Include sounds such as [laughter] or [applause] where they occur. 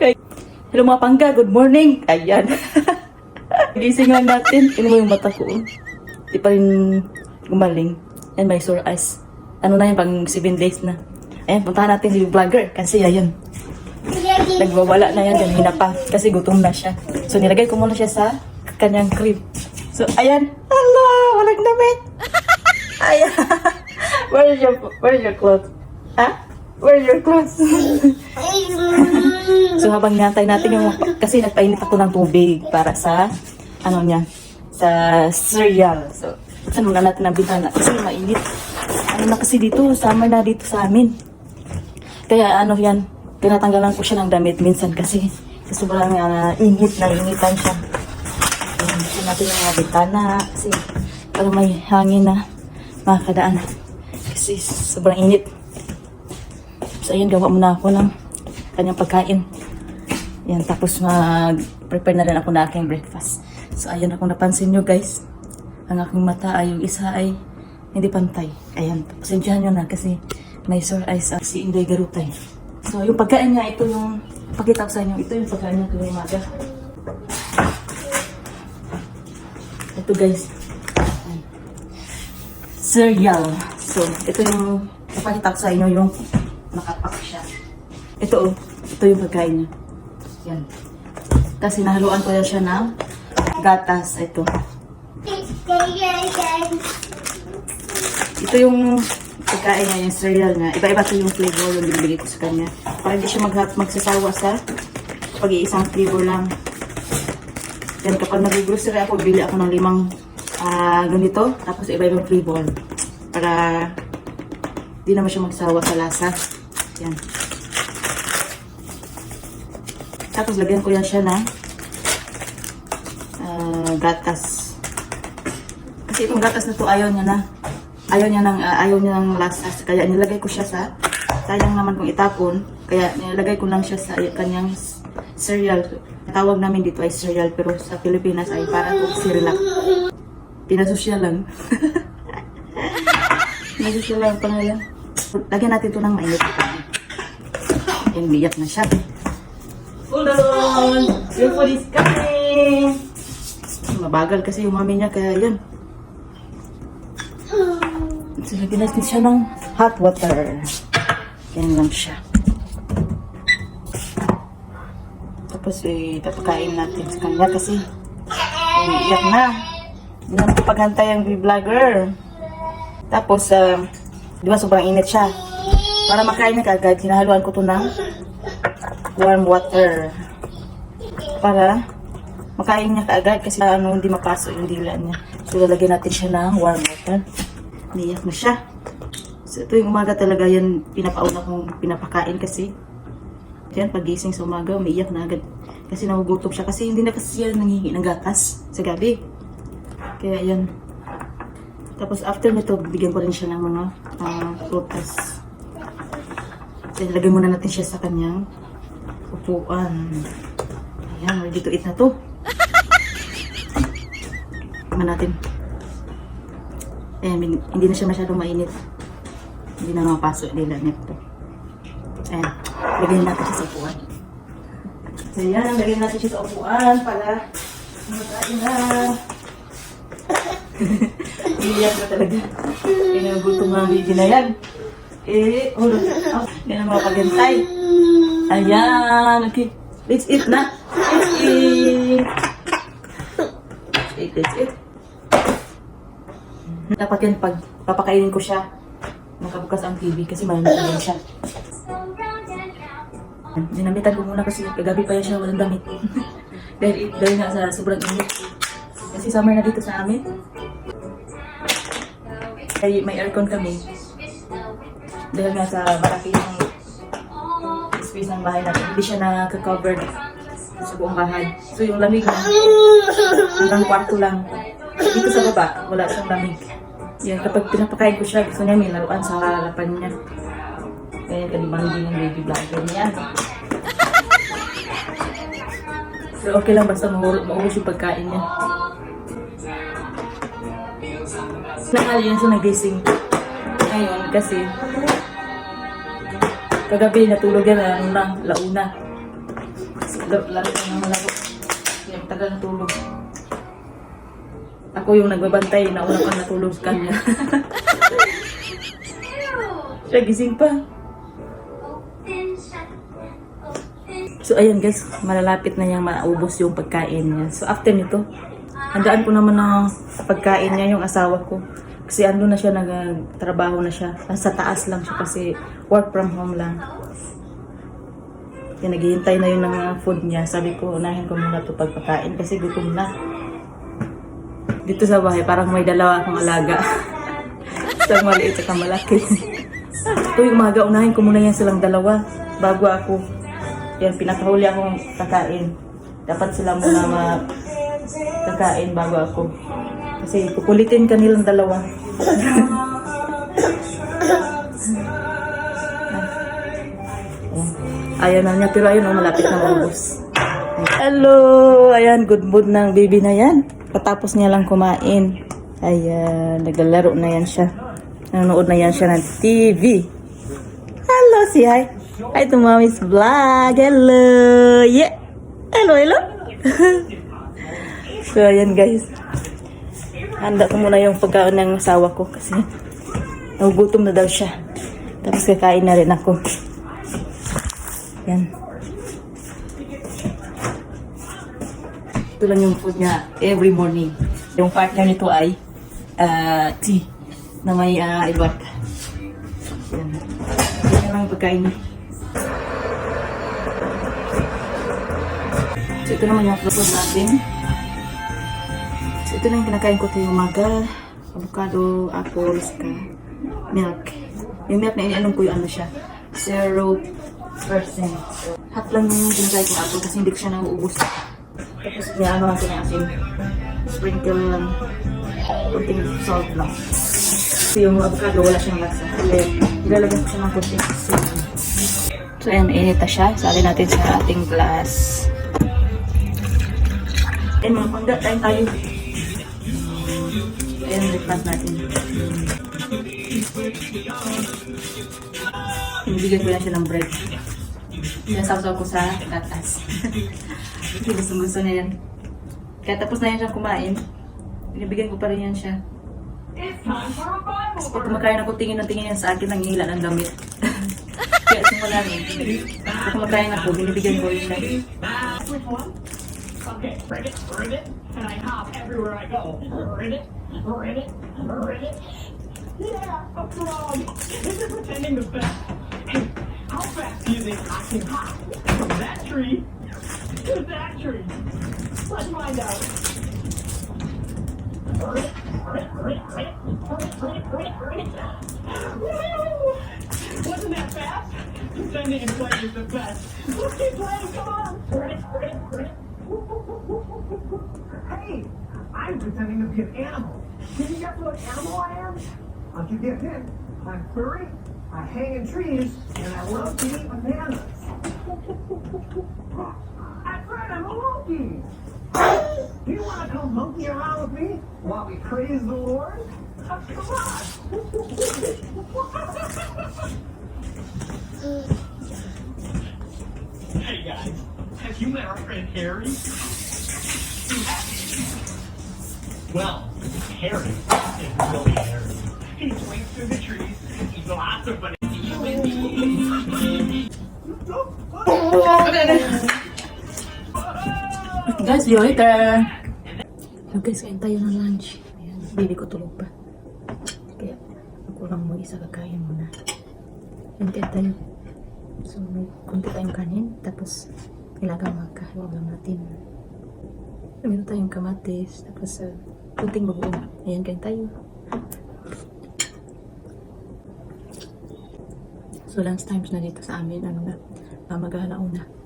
Kay, hello mga pangga, good morning. Ayan. [laughs] Gisingan natin. Ano mo yung mata ko? oh. Di pa rin gumaling. And may sore eyes. Ano na yun, pang 7 days na. Ayan, puntahan natin si vlogger. Kasi ayun, nagwawala na yan kanina pa. Kasi gutom na siya. So nilagay ko muna siya sa kanyang crib. So ayan. Hala, walang damit. [laughs] Ayan. Where is your, where is your clothes? Ha? Where are your clothes? So habang nantay natin yung, kasi nagpainit ako ng tubig para sa, ano niya, sa cereal. So, saan muna natin ang bintana kasi mainit. Ano na kasi dito, summer na dito sa amin. Kaya ano yan, tinatanggalan ko siya ng damit minsan kasi sa sobrang uh, init na initan siya. Gusto natin yung mga bintana kasi para may hangin na makakadaan. Kasi sobrang init. So, ayun, gawa muna ako ng kanyang pagkain. Yan, tapos mag-prepare na rin ako na aking breakfast. So, ayun akong napansin nyo, guys. Ang aking mata ay yung isa ay hindi pantay. Ayan, pasensyahan nyo na kasi may sore eyes uh, si Inday Garutay. So, yung pagkain niya, ito yung, pakita ko sa inyo, ito yung pagkain niya tuwing umaga. Ito, guys. Ayan. Cereal. So, ito yung, ipakita ko sa inyo yung nakapak siya. Ito, oh. Ito yung pagkain niya. Yan. Kasi nahaluan ko na siya ng gatas. Ito. Ito yung pagkain niya, yung cereal niya. Iba-iba ito yung flavor yung binibigay ko sa kanya. Para hindi siya mag magsasawa sa pag-iisang flavor lang. Yan, kapag nag-grocery ako, bili ako ng limang ah, ganito. Tapos iba-ibang flavor. Para di naman siya magsawa sa lasa. Yan. Tapos lagyan ko yan siya ng ah, gatas. Kasi itong gatas na to ayaw niya na. Ayaw niya ng ah, ayaw niya ng lasa. Kaya nilagay ko siya sa sayang naman kung itapon. Kaya nilagay ko lang siya sa kanyang cereal. Tawag namin dito ay cereal pero sa Pilipinas ay parang cereal. Pinasosyal lang. [laughs] Pinasosyal lang ang pangalan. Lagyan natin ito ng mainit. Yan, biyak na siya. Hold on! Your food! Mabagal kasi yung mami niya, kaya yan. So, lagyan natin siya ng hot water. Yan lang siya. Tapos, eh, tapakain natin sa kanya kasi eh, iyak na. Hindi na paghantay ang vlogger. Tapos, ah, di ba sobrang init siya. Para makain na kagad, hinahaluan ko to ng warm water. Para makain niya kaagad kasi ano, hindi mapasok yung dila niya. So, lalagyan natin siya ng warm water. Niyak na siya. So, ito yung umaga talaga yan, pinapauna kong pinapakain kasi Diyan, pagising sa umaga, umiiyak na agad. Kasi nagugutom siya. Kasi hindi na kasi siya nangihingi ng gatas sa gabi. Kaya yan. Tapos after nito, bigyan ko rin siya ng mga uh, prutas. So, ilagay muna natin siya sa kanyang upuan. Ayan, ready to eat na to. Tingnan natin. Ayan, bin- hindi na siya masyadong mainit. Hindi na mapasok nila nito. Ayan, lagyan natin siya sa upuan. So yan, lagyan natin siya sa upuan para makain na. [laughs] Iiyak na talaga. Yan ang baby na yan. Eh, hold on. Oh, yan ang mga pagantay. Ayan, okay. Let's eat na. Let's eat. Let's eat, let's eat. Dapat yan pag papakainin ko siya. Nakabukas ang TV kasi malamig siya. Dinamitan ko muna kasi kagabi pa yan siya walang damit. [laughs] dahil, dahil nga sa sobrang init. Kasi summer na dito sa amin. Ay, may aircon kami. Dahil nga sa malaki space ng bahay natin. Hindi siya nakaka-covered sa buong bahay. So yung lamig na hanggang kwarto lang. Dito sa baba, wala siyang lamig. Yan, kapag pinapakain ko siya, gusto niya may laruan sa harapan niya. Kaya kalibang din yung baby vlogger niya. So okay lang basta maubos yung pagkain niya. Nakali yun sa nagising. Ngayon kasi kagabi natulog yan ano na, launa. Laro ka naman laro. Kaya tagal natulog. Ako yung nagbabantay, nauna pa natulog sa kanya. [laughs] Siya gising pa. So ayan guys, malalapit na niyang maubos yung pagkain niya. So after nito, handaan ko naman ng pagkain niya yung asawa ko. Kasi ando na siya, nagtrabaho na siya. Nasa taas lang siya kasi work from home lang. Yan, naghihintay na yun ng uh, food niya. Sabi ko, unahin ko muna ito pagpakain kasi gutom na. Dito sa bahay, parang may dalawa akong alaga. [laughs] Isang maliit at malaki. Tuwing umaga, unahin ko muna yan silang dalawa bago ako. Yan, pinakahuli akong kakain. Dapat sila muna ma kakain bago ako. Kasi kukulitin ka nilang dalawa. Ayaw na niya, pero ayun, oh, malapit na maubos. Hello! Ayan, good mood ng baby na yan. Patapos niya lang kumain. Ayan, naglalaro na yan siya. Nanonood na yan siya ng TV. Hello, si hi. Hi to mommy's vlog. Hello! Yeah! Hello, hello! [laughs] so, ayan guys. Handa ko muna yung pagkain ng asawa ko kasi nagugutom na daw siya. Tapos kakain na rin ako. Yan. Ito lang yung food niya every morning. Yung partner nito ay ah, tea na may uh, ibat. Yan. Yan lang pagkain niya. So ito naman yung food natin. So ito lang kinakain ko tuwing umaga. Avocado, apples, ka, milk. Yung milk na inianom ko yung ano siya. Zero percent. So, hot lang yung kinakain ko apple kasi hindi ko siya nauubos. Tapos niya ano natin yung asin. Sprinkle lang. Kunting salt lang. Kasi yung avocado wala siyang lasa. Kaya ilalagyan ko siya ng kunting asin. So ayan, mainit na siya. Sali natin sa ating glass. Ayan mga pangga, tayo tayo. Ayan, replant natin. Binibigyan ko lang siya ng bread. Sinasasaw ko sa gatas. [laughs] Kasi gusto gusto niya yan. Kaya tapos na yan siyang kumain. Binibigyan ko pa rin yan siya. Kasi pag kumakain ako, tingin na tingin yan sa akin, nangihila ng damit. [laughs] Kaya simula rin. Pag kumakain ako, binibigyan ko rin siya. Which one? Okay, Reddit, Reddit, and I hop everywhere I go. Reddit, Reddit, Reddit. Yeah, a frog. Pretending to fast. Hey, how fast do you think I can hop from that tree to that tree? Let's find out. Wasn't that fast? Pretending is the best. Let's keep playing, come on. Hey, I'm pretending to be an animal. Can you guess what animal I am? I'll give you a hint. I'm furry, I hang in trees, and I love to eat bananas. [laughs] That's right, I'm a monkey. Do you want to come monkey around with me while we praise the Lord? Come on. Hey guys, have you met our friend Harry? Well, Harry is really Harry. He swings through the trees, eats lots of bananas. Guys, see you later! So guys, kain tayo ng lunch. Ayan, baby ko tulog pa. Kaya ako lang mag-isa kakain muna. Kain tayo. So, kunti tayong kanin. Tapos, ilagang magkahawag lang natin. Meron tayong kamatis. Tapos, uh, kunting bagoong. Ayan, kain tayo. So, last times na dito sa amin, ano na, uh, mag-aalauna.